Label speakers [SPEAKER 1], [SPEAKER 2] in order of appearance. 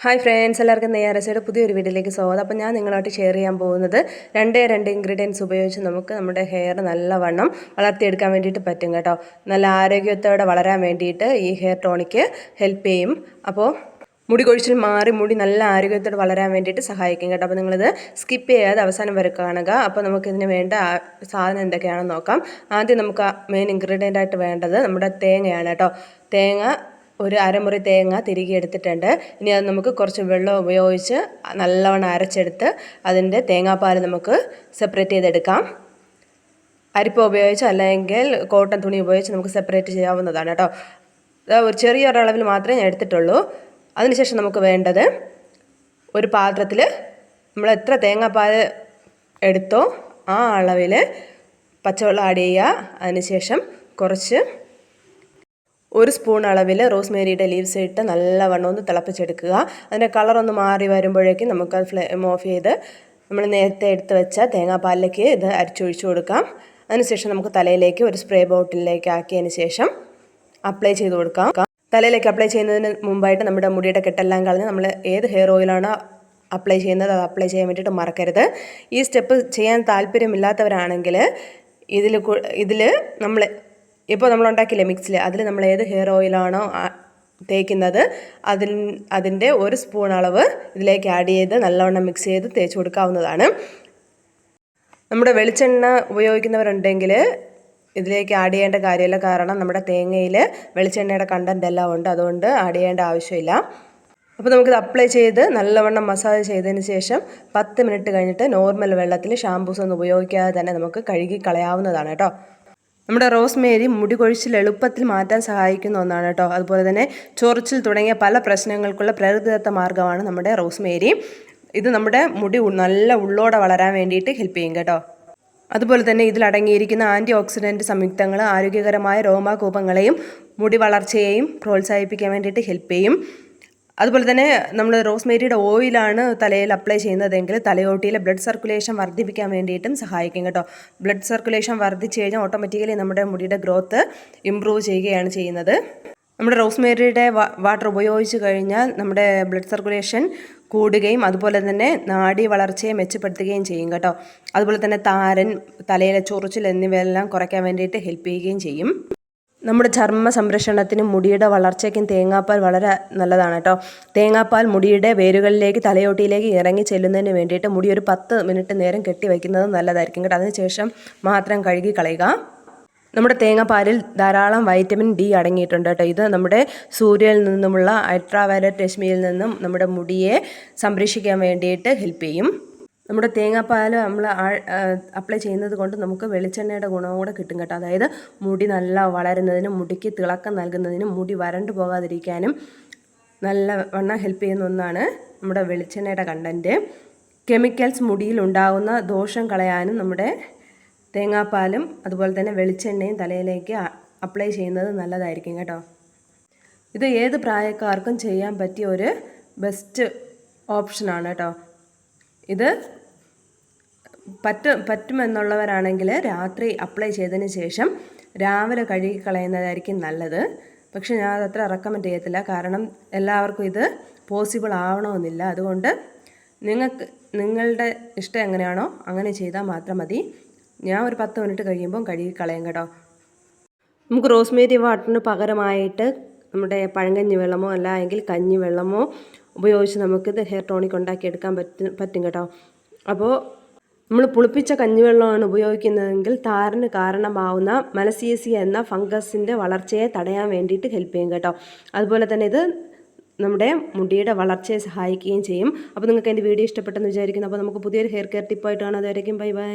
[SPEAKER 1] Hi friends എല്ലാവർക്കും നെയ്യാറസയുടെ പുതിയൊരു വീഡിയോയിലേക്ക് സ്വാഗതം. അപ്പോൾ ഞാൻ നിങ്ങളായിട്ട് ഷെയർ ചെയ്യാൻ പോകുന്നത് രണ്ടേ രണ്ട് ഇൻഗ്രീഡിയൻസ് ഉപയോഗിച്ച് നമുക്ക് നമ്മുടെ ഹെയർ നല്ലവണ്ണം വളർത്തിയെടുക്കാൻ വേണ്ടിയിട്ട് പറ്റും കേട്ടോ. നല്ല ആരോഗ്യത്തോടെ വളരാൻ വേണ്ടിയിട്ട് ഈ ഹെയർ ടോണിക്ക് ഹെൽപ്പ് ചെയ്യും. അപ്പോൾ മുടി കൊഴിച്ചിൽ മാറി മുടി നല്ല ആരോഗ്യത്തോടെ വളരാൻ വേണ്ടിയിട്ട് സഹായിക്കും കേട്ടോ. അപ്പോൾ നിങ്ങളിത് സ്കിപ്പ് ചെയ്യാതെ അവസാനം വരെ കാണുക. അപ്പോൾ നമുക്കിതിന് വേണ്ട സാധനം എന്തൊക്കെയാണെന്ന് നോക്കാം. ആദ്യം നമുക്ക് മെയിൻ ഇൻഗ്രീഡിയന്റ് ആയിട്ട് വേണ്ടത് നമ്മുടെ തേങ്ങയാണ് കേട്ടോ. തേങ്ങ ഒരു അരമുറി തേങ്ങ തിരികെ എടുത്തിട്ടുണ്ട്. ഇനി അത് നമുക്ക് കുറച്ച് വെള്ളം ഉപയോഗിച്ച് നല്ലവണ്ണം അരച്ചെടുത്ത് അതിന്റെ തേങ്ങാപ്പാൽ നമുക്ക് സെപ്പറേറ്റ് ചെയ്തെടുക്കാം. അരിപ്പ ഉപയോഗിച്ച് അല്ലെങ്കിൽ കോട്ടൺ തുണി ഉപയോഗിച്ച് നമുക്ക് സെപ്പറേറ്റ് ചെയ്യാവുന്നതാണ് കേട്ടോ. ഒരു ചെറിയൊരളവിൽ മാത്രമേ ഞാൻ എടുത്തിട്ടുള്ളൂ. അതിനുശേഷം നമുക്ക് വേണ്ടത് ഒരു പാത്രത്തിൽ നമ്മൾ എത്ര തേങ്ങാപ്പാൽ എടുത്തോ ആ അളവിൽ പച്ചവെള്ളം ആഡ് ചെയ്യുക. അതിനുശേഷം കുറച്ച് ഒരു സ്പൂൺ അളവിൽ റോസ്മേരിയുടെ ലീവ്സ് ഇട്ട് നല്ലവണ്ണം ഒന്ന് തിളപ്പിച്ചെടുക്കുക. അതിന്റെ കളറൊന്ന് മാറി വരുമ്പോഴേക്കും നമുക്ക് ഫ്ലെയിം ഓഫ് ചെയ്ത് നമ്മൾ നേരത്തെ എടുത്ത് വെച്ച തേങ്ങാപ്പാലിലേക്ക് ഇത് അരിച്ചൊഴിച്ചു കൊടുക്കാം. അതിനുശേഷം നമുക്ക് തലയിലേക്ക് ഒരു സ്പ്രേ ബോട്ടിലേക്ക് ആക്കിയതിന് ശേഷം അപ്ലൈ ചെയ്ത് കൊടുക്കാം. തലയിലേക്ക് അപ്ലൈ ചെയ്യുന്നതിന് മുമ്പായിട്ട് നമ്മുടെ മുടിയുടെ കെട്ടെല്ലാം കളഞ്ഞ് നമ്മൾ ഏത് ഹെയർ ഓയിലാണോ അപ്ലൈ ചെയ്യുന്നത് അത് അപ്ലൈ ചെയ്യാൻ വേണ്ടിയിട്ട് മറക്കരുത്. ഈ സ്റ്റെപ്പ് ചെയ്യാൻ താല്പര്യമില്ലാത്തവരാണെങ്കിൽ ഇതിൽ ഇതിൽ നമ്മൾ ഇപ്പോൾ നമ്മൾ ഉണ്ടാക്കിയില്ലേ മിക്സിൽ അതിൽ നമ്മൾ ഏത് ഹെയർ ഓയിലാണോ തേക്കുന്നത് അതിൽ അതിന്റെ ഒരു സ്പൂൺ അളവ് ഇതിലേക്ക് ആഡ് ചെയ്ത് നല്ലവണ്ണം മിക്സ് ചെയ്ത് തേച്ച് കൊടുക്കാവുന്നതാണ്. നമ്മുടെ വെളിച്ചെണ്ണ ഉപയോഗിക്കുന്നവരുണ്ടെങ്കിൽ ഇതിലേക്ക് ആഡ് ചെയ്യേണ്ട കാര്യമില്ല. കാരണം നമ്മുടെ തേങ്ങയിൽ വെളിച്ചെണ്ണയുടെ കണ്ടന്റ് എല്ലാം ഉണ്ട്. അതുകൊണ്ട് ആഡ് ചെയ്യേണ്ട ആവശ്യമില്ല. അപ്പോൾ നമുക്കിത് അപ്ലൈ ചെയ്ത് നല്ലവണ്ണം മസാജ് ചെയ്തതിന് ശേഷം പത്ത് മിനിറ്റ് കഴിഞ്ഞിട്ട് നോർമൽ വെള്ളത്തിൽ ഷാംപൂസ് ഒന്നും ഉപയോഗിക്കാതെ തന്നെ നമുക്ക് കഴുകി കളയാവുന്നതാണ് കേട്ടോ. നമ്മുടെ റോസ്മേരി മുടി കൊഴിച്ചിൽ എളുപ്പത്തിൽ മാറ്റാൻ സഹായിക്കുന്ന ഒന്നാണ് കേട്ടോ. അതുപോലെ തന്നെ ചൊറിച്ചിൽ തുടങ്ങിയ പല പ്രശ്നങ്ങൾക്കുള്ള പ്രകൃതിദത്ത മാർഗമാണ് നമ്മുടെ റോസ്മേരി. ഇത് നമ്മുടെ മുടി നല്ല ഉള്ളോടെ വളരാൻ വേണ്ടിയിട്ട് ഹെൽപ്പ് ചെയ്യും കേട്ടോ. അതുപോലെ തന്നെ ഇതിൽ അടങ്ങിയിരിക്കുന്ന ആന്റി ഓക്സിഡന്റ് സംയുക്തങ്ങൾ ആരോഗ്യകരമായ രോമാകൂപങ്ങളെയും മുടി വളർച്ചയെയും പ്രോത്സാഹിപ്പിക്കാൻ വേണ്ടിയിട്ട് ഹെൽപ്പ് ചെയ്യും. അതുപോലെ തന്നെ നമ്മൾ റോസ്മേരിയുടെ ഓയിലാണ് തലയിൽ അപ്ലൈ ചെയ്യുന്നതെങ്കിൽ തലയോട്ടിയിലെ ബ്ലഡ് സർക്കുലേഷൻ വർദ്ധിപ്പിക്കാൻ വേണ്ടിയിട്ടും സഹായിക്കും കേട്ടോ. ബ്ലഡ് സർക്കുലേഷൻ വർദ്ധിച്ചു കഴിഞ്ഞാൽ ഓട്ടോമാറ്റിക്കലി നമ്മുടെ മുടിയുടെ ഗ്രോത്ത് ഇമ്പ്രൂവ് ചെയ്യുകയാണ് ചെയ്യുന്നത്. നമ്മുടെ റോസ്മേരിയുടെ വാട്ടർ ഉപയോഗിച്ച് കഴിഞ്ഞാൽ നമ്മുടെ ബ്ലഡ് സർക്കുലേഷൻ കൂടുകയും അതുപോലെ തന്നെ നാടി വളർച്ചയെ മെച്ചപ്പെടുത്തുകയും ചെയ്യും കേട്ടോ. അതുപോലെ തന്നെ താരൻ തലയിലെ ചൊറിച്ചിൽ എന്നിവയെല്ലാം കുറയ്ക്കാൻ വേണ്ടിയിട്ട് ഹെൽപ്പ് ചെയ്യുകയും ചെയ്യും. നമ്മുടെ ചർമ്മ സംരക്ഷണത്തിനും മുടിയുടെ വളർച്ചയ്ക്കും തേങ്ങാപ്പാൽ വളരെ നല്ലതാണ് കേട്ടോ. തേങ്ങാപ്പാൽ മുടിയുടെ വേരുകളിലേക്ക് തലയോട്ടിയിലേക്ക് ഇറങ്ങി ചെല്ലുന്നതിന് വേണ്ടിയിട്ട് മുടി ഒരു പത്ത് മിനിറ്റ് നേരം കെട്ടി വയ്ക്കുന്നത് നല്ലതായിരിക്കും കേട്ടോ. അതിനുശേഷം മാത്രം കഴുകി കളയുക. നമ്മുടെ തേങ്ങാപ്പാലിൽ ധാരാളം വൈറ്റമിൻ ഡി അടങ്ങിയിട്ടുണ്ട് കേട്ടോ. ഇത് നമ്മുടെ സൂര്യനിൽ നിന്നുമുള്ള അൾട്രാവയലറ്റ് രശ്മിയിൽ നിന്നും നമ്മുടെ മുടിയെ സംരക്ഷിക്കാൻ വേണ്ടിയിട്ട് ഹെൽപ്പ് ചെയ്യും. നമ്മുടെ തേങ്ങാപ്പാൽ നമ്മൾ അപ്ലൈ ചെയ്യുന്നത് കൊണ്ട് നമുക്ക് വെളിച്ചെണ്ണയുടെ ഗുണം കൂടെ കിട്ടും കേട്ടോ. അതായത് മുടി നല്ല വളരുന്നതിനും മുടിക്ക് തിളക്കം നൽകുന്നതിനും മുടി വരണ്ടു പോകാതിരിക്കാനും നല്ല വണ്ണം ഹെൽപ്പ് ചെയ്യുന്ന ഒന്നാണ് നമ്മുടെ വെളിച്ചെണ്ണയുടെ കണ്ടന്റ് കെമിക്കൽസ് മുടിയിൽ ഉണ്ടാകുന്ന ദോഷം കളയാനും നമ്മുടെ തേങ്ങാപ്പാലും അതുപോലെ തന്നെ വെളിച്ചെണ്ണയും തലയിലേക്ക് അപ്ലൈ ചെയ്യുന്നത് നല്ലതായിരിക്കും കേട്ടോ. ഇത് ഏത് പ്രായക്കാർക്കും ചെയ്യാൻ പറ്റിയ ഒരു ബെസ്റ്റ് ഓപ്ഷനാണ് കേട്ടോ. ഇത് പറ്റും പറ്റുമെന്നുള്ളവരാണെങ്കിൽ രാത്രി അപ്ലൈ ചെയ്തതിന് ശേഷം രാവിലെ കഴുകി കളയുന്നതായിരിക്കും നല്ലത്. പക്ഷെ ഞാൻ അതത്ര റെക്കമെൻഡ് ചെയ്യത്തില്ല. കാരണം എല്ലാവർക്കും ഇത് പോസിബിൾ ആവണമെന്നില്ല. അതുകൊണ്ട് നിങ്ങൾക്ക് നിങ്ങളുടെ ഇഷ്ടം എങ്ങനെയാണോ അങ്ങനെ ചെയ്താൽ മാത്രം മതി. ഞാൻ ഒരു പത്ത് മിനിറ്റ് കഴിയുമ്പം കഴുകി കളയും കേട്ടോ. നമുക്ക് റോസ്മേരി വാട്ടറിന് പകരമായിട്ട് നമ്മുടെ പഴങ്കഞ്ഞി വെള്ളമോ അല്ല എങ്കിൽ കഞ്ഞി വെള്ളമോ ഉപയോഗിച്ച് നമുക്ക് നമുക്കിത് ഹെയർ ടോണിക് ഉണ്ടാക്കിയെടുക്കാൻ പറ്റും പറ്റും കേട്ടോ. അപ്പോൾ നമ്മൾ പുളിപ്പിച്ച കഞ്ഞിവെള്ളമാണ് ഉപയോഗിക്കുന്നതെങ്കിൽ താരന് കാരണമാവുന്ന മലസീസിയ എന്ന ഫംഗസിന്റെ വളർച്ചയെ തടയാൻ വേണ്ടിയിട്ട് ഹെൽപ്പ് ചെയ്യും കേട്ടോ. അതുപോലെ തന്നെ ഇത് നമ്മുടെ മുടിയുടെ വളർച്ചയെ സഹായിക്കുകയും ചെയ്യും. അപ്പോൾ നിങ്ങൾക്ക് എന്റെ വീഡിയോ ഇഷ്ടപ്പെട്ടെന്ന് വിചാരിക്കുന്നു. അപ്പോൾ നമുക്ക് പുതിയൊരു ഹെയർ കെയർ ടിപ്പായിട്ട് കാണാം. അതുവരേക്കും ബൈ ബൈ.